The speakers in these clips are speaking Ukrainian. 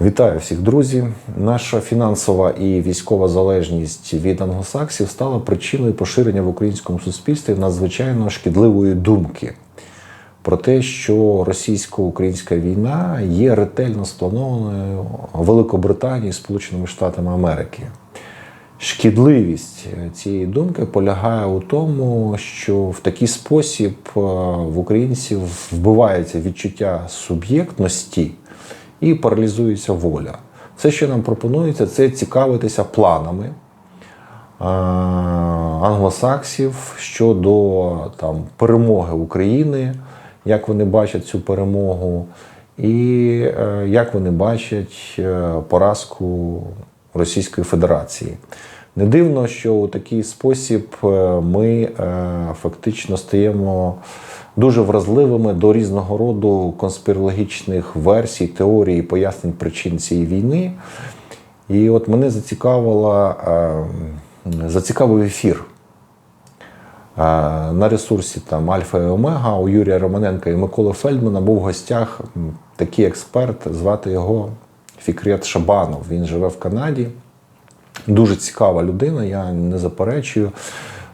Вітаю всіх, друзі! Наша фінансова і військова залежність від англосаксів стала причиною поширення в українському суспільстві надзвичайно шкідливої думки про те, що російсько-українська війна є ретельно спланованою Великобританією і Сполученими Штатами Америки. Шкідливість цієї думки полягає у тому, що в такий спосіб е, в українців вбивається відчуття суб'єктності і паралізується воля. Все, що нам пропонується, це цікавитися планами е, англосаксів щодо там, перемоги України, як вони бачать цю перемогу, і е, як вони бачать е, поразку Російської Федерації. Не дивно, що у такий спосіб ми фактично стаємо дуже вразливими до різного роду конспірологічних версій, теорій, пояснень причин цієї війни. І от мене зацікавила, е, зацікавив ефір е, на ресурсі там Альфа і Омега у Юрія Романенка і Миколи Фельдмана був в гостях такий експерт, звати його Фікрет Шабанов. Він живе в Канаді. Дуже цікава людина, я не заперечую.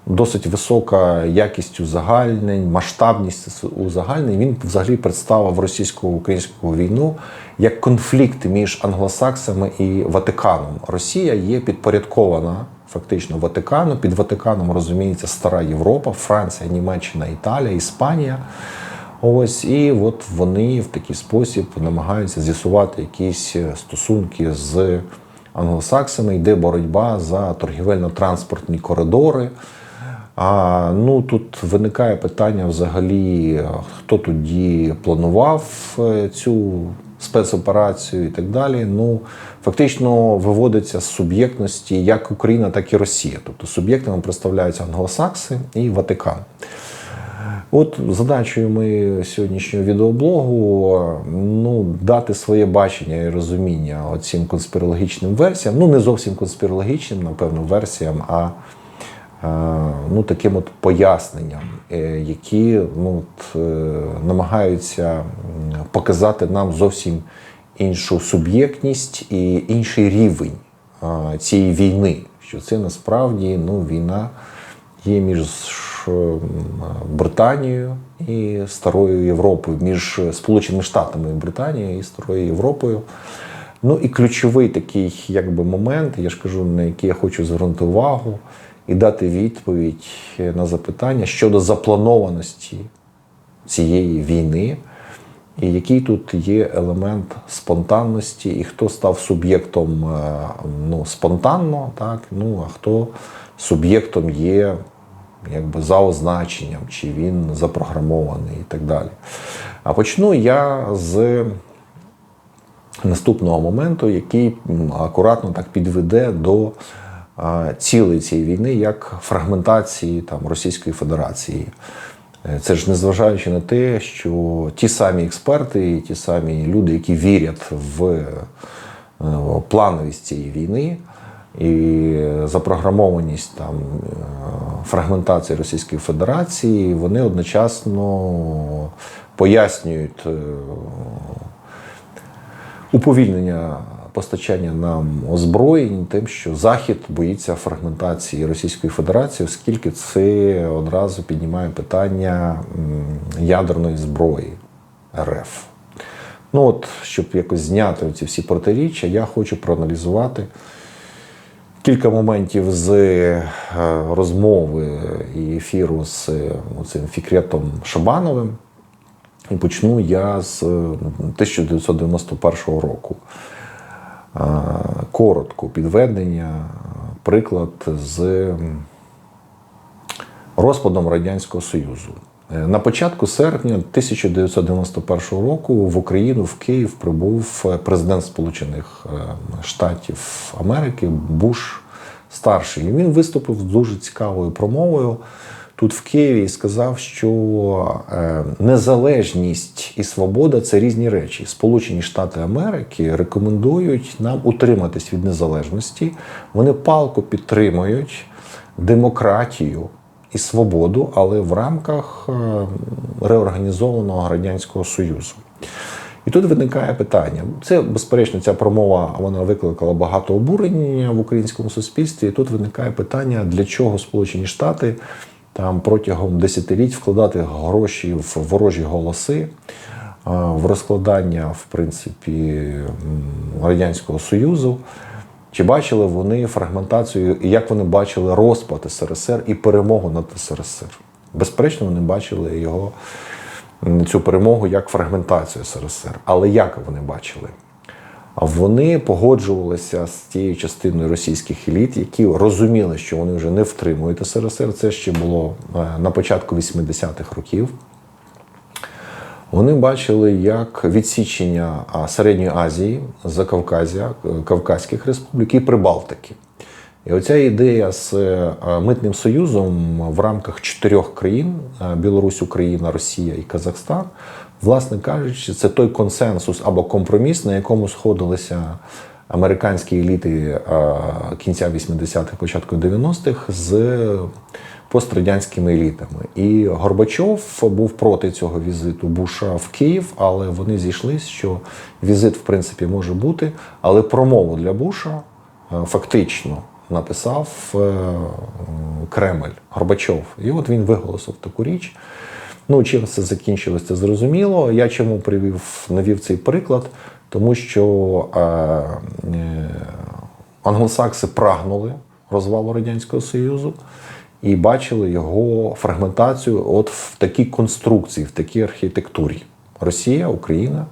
Досить висока якість узагальнень, масштабність узагальнень. Він взагалі представив російсько-українську війну як конфлікт між англосаксами і Ватиканом. Росія є підпорядкована фактично Ватикану. Під Ватиканом розуміється стара Європа, Франція, Німеччина, Італія, Іспанія. Ось і от вони в такий спосіб намагаються з'ясувати якісь стосунки з англосаксами. Йде боротьба за торгівельно-транспортні коридори. А ну тут виникає питання взагалі, хто тоді планував е, цю спецоперацію і так далі. Ну фактично виводиться з суб'єктності як Україна, так і Росія. Тобто суб'єктами представляються англосакси і Ватикан. От задачею ми сьогоднішнього відеоблогу ну, дати своє бачення і розуміння цим конспірологічним версіям. Ну, не зовсім конспірологічним, напевно, версіям, а е, ну, таким от поясненням, е, які ну, от, е, намагаються показати нам зовсім іншу суб'єктність і інший рівень е, цієї війни. Що це насправді ну, війна є між Британією і Старою Європою, між Сполученими Штатами Британією і Старою Європою. Ну і ключовий такий якби, момент, я ж кажу, на який я хочу звернути увагу і дати відповідь на запитання щодо запланованості цієї війни, і який тут є елемент спонтанності, і хто став суб'єктом е, ну, спонтанно, так, ну, а хто суб'єктом є якби за означенням, чи він запрограмований і так далі. А почну я з наступного моменту, який акуратно так підведе до а, цілей цієї війни як фрагментації там, Російської Федерації. Е, Це ж незважаючи на те, що ті самі експерти, ті самі люди, які вірять в е, плановість цієї війни і запрограмованість там е, фрагментації Російської Федерації, вони одночасно пояснюють уповільнення постачання нам озброєнь тим, що Захід боїться фрагментації Російської Федерації, оскільки це одразу піднімає питання ядерної зброї РФ. Ну от, щоб якось зняти ці всі протиріччя, я хочу проаналізувати кілька моментів з е, розмови і ефіру з е, цим Фікретом Шабановим. І почну я з е, 1991 року. Коротко підведення, приклад з розпадом Радянського Союзу. Е, На початку серпня 1991 року в Україну в Київ прибув е, президент Сполучених е, Штатів Америки Буш старший. І він виступив з дуже цікавою промовою тут в Києві і сказав, що е, незалежність і свобода це різні речі. Сполучені Штати Америки рекомендують нам утриматись від незалежності. Вони палко підтримують демократію і свободу, але в рамках е, реорганізованого Радянського Союзу. І тут виникає питання. Це, безперечно, ця промова вона викликала багато обурення в українському суспільстві. І тут виникає питання, для чого Сполучені Штати там протягом десятиліть вкладати гроші в ворожі голоси, в розкладання, в принципі, Радянського Союзу. Чи бачили вони фрагментацію, і як вони бачили розпад СРСР і перемогу над СРСР? Безперечно, вони бачили його цю перемогу як фрагментацію СРСР. Але як вони бачили? Вони погоджувалися з тією частиною російських еліт, які розуміли, що вони вже не втримують СРСР. Це ще було е, на початку 80-х років. Вони бачили як відсічення Середньої Азії, Закавказя, е, Кавказьких республік і Прибалтики. І оця ідея з е, митним союзом в рамках чотирьох країн е, Білорусь, Україна, Росія і Казахстан, власне кажучи, це той консенсус або компроміс, на якому сходилися американські еліти е, кінця 80-х, початку 90-х з пострадянськими елітами. І Горбачов був проти цього візиту Буша в Київ, але вони зійшлися, що візит, в принципі, може бути, але промову для Буша фактично написав е, Кремль Горбачов. І от він виголосив таку річ. Ну, чим це закінчилось, це зрозуміло. Я чому привів, навів цей приклад, тому що е, е, англосакси прагнули розвалу Радянського Союзу і бачили його фрагментацію от в такій конструкції, в такій архітектурі: Росія, Україна,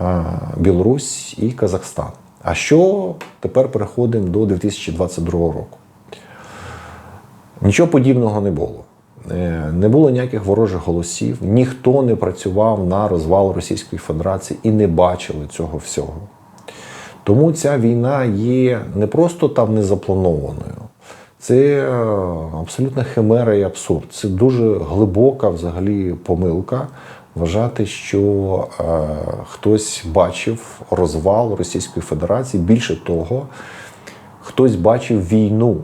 е, Білорусь і Казахстан. А що тепер переходимо до 2022 року? Нічого подібного не було. Е, Не було ніяких ворожих голосів, ніхто не працював на розвал Російської Федерації і не бачили цього всього. Тому ця війна є не просто там незапланованою, це е, абсолютна химера і абсурд. Це дуже глибока взагалі помилка вважати, що е, хтось бачив розвал Російської Федерації. Більше того, хтось бачив війну.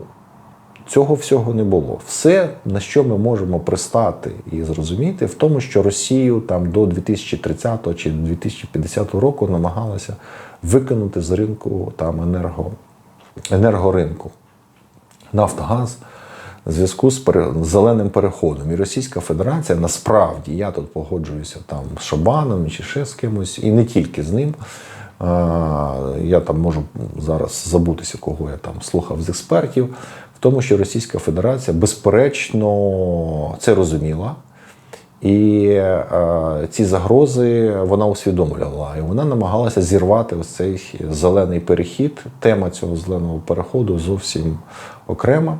Цього всього не було. Все, на що ми можемо пристати і зрозуміти, в тому, що Росію там до 2030 чи 2050 року намагалася викинути з ринку там енерго, енергоринку, Нафтогаз зв'язку з зеленим переходом. І Російська Федерація насправді, я тут погоджуюся там з Шабаном чи ще з кимось, і не тільки з ним. Я там можу зараз забутися, кого я там слухав з експертів, в тому, що Російська Федерація безперечно це розуміла. І е, ці загрози вона усвідомлювала, і вона намагалася зірвати ось цей зелений перехід. Тема цього зеленого переходу зовсім окрема.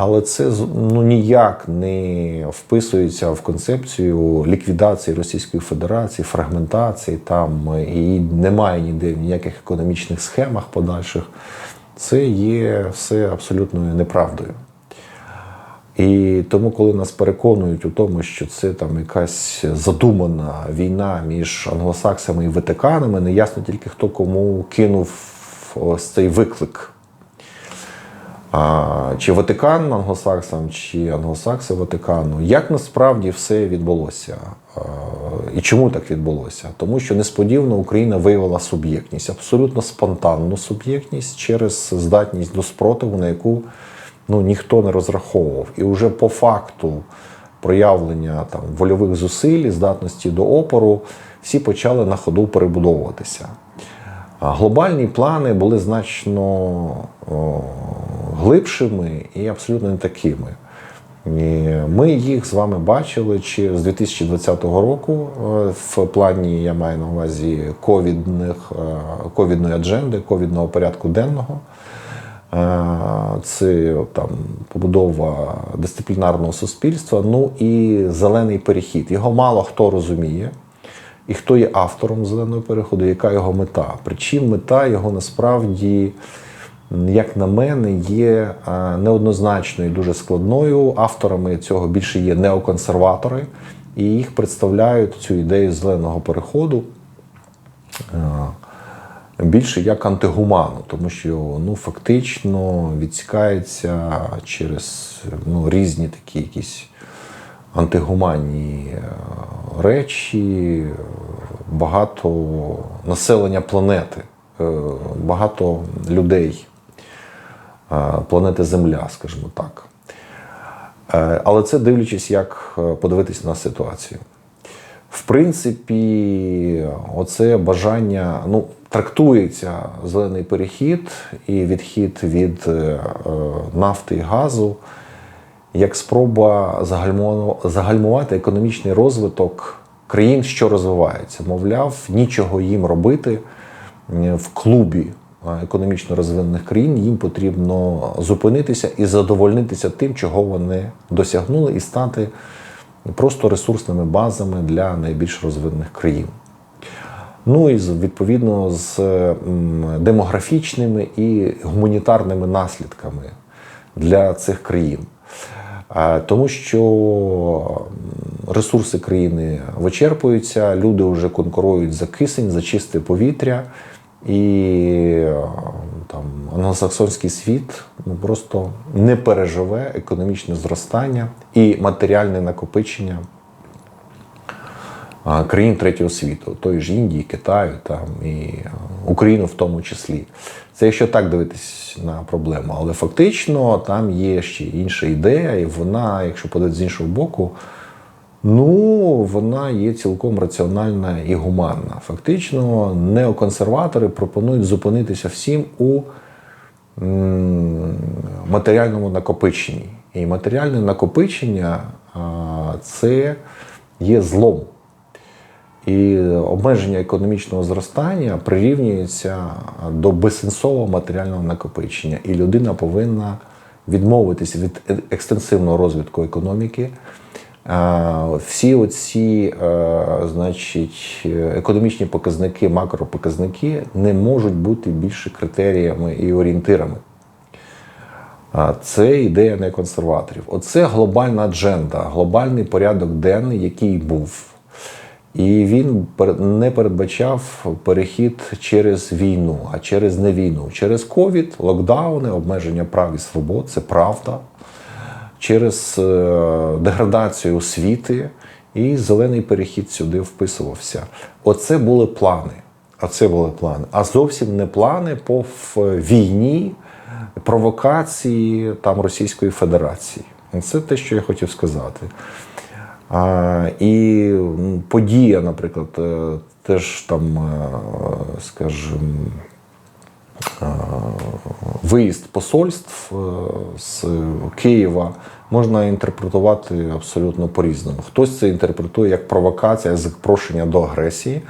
Але це ну, ніяк не вписується в концепцію ліквідації Російської Федерації, фрагментації там і немає ніде в ніяких економічних схемах подальших. Це є все абсолютною неправдою. І тому, коли нас переконують у тому, що це там якась задумана війна між англосаксами і Ватиканами, не ясно тільки хто кому кинув ось цей виклик. А, чи Ватикан англосаксам, чи англосакси Ватикану. Як насправді все відбулося? А, і чому так відбулося? Тому що несподівано Україна виявила суб'єктність, абсолютно спонтанну суб'єктність через здатність до спротиву, на яку ну, ніхто не розраховував. І вже по факту проявлення там, вольових зусиль, здатності до опору, всі почали на ходу перебудовуватися. А Глобальні плани були значно о, глибшими і абсолютно не такими. Ми їх з вами бачили чи з 2020 року е, в плані, я маю на увазі ковідних, е, ковідної адженди, ковідного порядку денного. Е, Це там побудова дисциплінарного суспільства. Ну і зелений перехід. Його мало хто розуміє. І хто є автором зеленого переходу, яка його мета? Причин мета його насправді, як на мене, є е, неоднозначною і дуже складною. Авторами цього більше є неоконсерватори, і їх представляють цю ідею зеленого переходу е, більше як антигуману, тому що ну, фактично відсікається через ну, різні такі якісь антигуманні е, речі, багато населення планети, багато людей планети Земля, скажімо так. Е, Але це дивлячись, як е, подивитись на ситуацію. В принципі, оце бажання ну, трактується зелений перехід і відхід від е, е, нафти і газу як спроба загальмувати економічний розвиток країн, що розвиваються. Мовляв, нічого їм робити е, в клубі е, економічно розвинених країн. Їм потрібно зупинитися і задовольнитися тим, чого вони досягнули, і стати просто ресурсними базами для найбільш розвинених країн. Ну і відповідно з демографічними і гуманітарними наслідками для цих країн. Е, Тому що ресурси країни вичерпуються, люди вже конкурують за кисень, за чисте повітря, і там англосаксонський світ ну, просто не переживе економічне зростання і матеріальне накопичення країн третього світу, тої ж Індії, Китаю там, і Україну в тому числі. Це якщо так дивитись на проблему. Але фактично там є ще інша ідея, і вона, якщо подивитися з іншого боку, ну вона є цілком раціональна і гуманна. Фактично, неоконсерватори пропонують зупинитися всім у матеріальному накопиченні. І матеріальне накопичення це є злом. І обмеження економічного зростання прирівнюється до безсенсового матеріального накопичення. І людина повинна відмовитися від е- екстенсивного розвитку економіки. Е, Всі оці е, значить, економічні показники, макропоказники не можуть бути більше критеріями і орієнтирами. Це ідея не консерваторів. Оце глобальна адженда, глобальний порядок денний, який був. І він не передбачав перехід через війну, а через не війну. Через ковід, локдауни, обмеження прав і свобод це правда. Через е, деградацію освіти і зелений перехід сюди вписувався. Оце були плани. Оце були плани. А зовсім не плани по війні, провокації там Російської Федерації. Це те, що я хотів сказати. А, і подія, наприклад, е, теж там, е, скажімо, виїзд посольств е, з Києва можна інтерпретувати абсолютно по-різному. Хтось це інтерпретує як провокація, запрошення до агресії,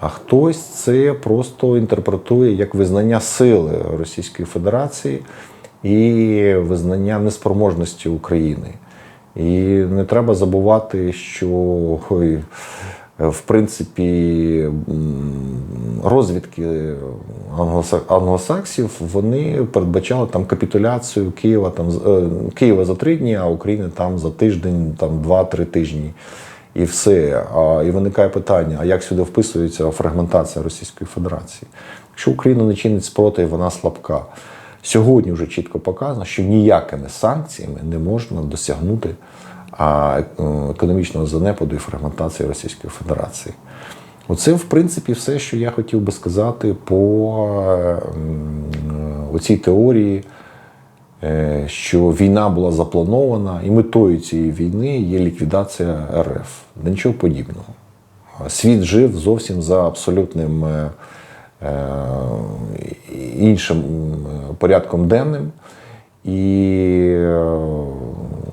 а хтось це просто інтерпретує як визнання сили Російської Федерації і визнання неспроможності України. І не треба забувати, що в принципі розвідки англосаксів вони передбачали там капітуляцію Києва там е, Києва за три дні, а України там за тиждень, там два-три тижні. І все. І виникає питання: а як сюди вписується фрагментація Російської Федерації? Якщо Україна не чинить спротив, вона слабка. Сьогодні вже чітко показано, що ніякими санкціями не можна досягнути а, е, економічного занепаду і фрагментації Російської Федерації. Оце, в принципі, все, що я хотів би сказати по е, м, оцій теорії, е, що війна була запланована, і метою цієї війни є ліквідація РФ. Нічого подібного. Світ жив зовсім за абсолютним іншим порядком денним. І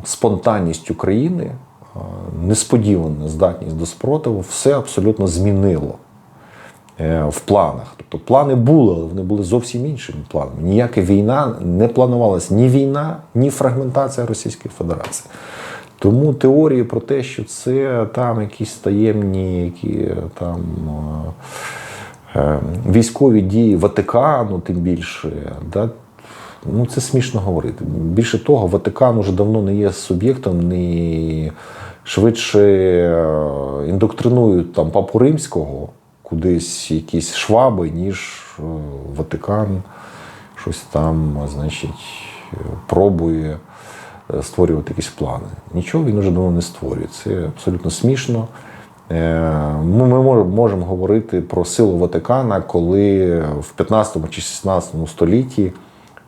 спонтанність України, е, несподівана здатність до спротиву, все абсолютно змінило е, в планах. Тобто плани були, але вони були зовсім іншими планами. Ніяка війна не планувалася ні війна, ні фрагментація Російської Федерації. Тому теорії про те, що це там якісь таємні, які там. е, Військові дії Ватикану, тим більше, да, ну це смішно говорити. Більше того, Ватикан уже давно не є суб'єктом, не швидше е, індоктринують там папу римського, кудись якісь шваби, ніж е, Ватикан щось там, значить, пробує е, створювати якісь плани. Нічого він уже давно не створює. Це абсолютно смішно. Ми можемо говорити про силу Ватикана, коли в 15 чи 16 столітті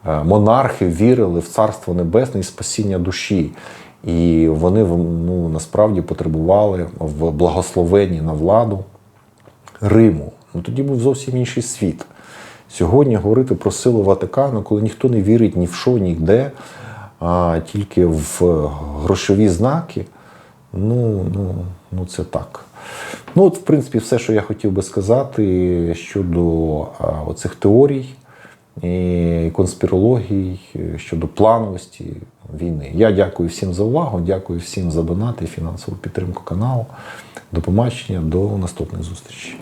монархи вірили в царство небесне і спасіння душі. І вони ну, насправді потребували в благословенні на владу Риму. Ну тоді був зовсім інший світ. Сьогодні говорити про силу Ватикану, коли ніхто не вірить ні в що, ніде, а тільки в грошові знаки. Ну, ну, ну це так. Ну, от, в принципі, все, що я хотів би сказати щодо а, оцих теорій і конспірологій, е, щодо плановості війни. Я дякую всім за увагу, дякую всім за донати фінансову підтримку каналу. До побачення, до наступних зустрічей.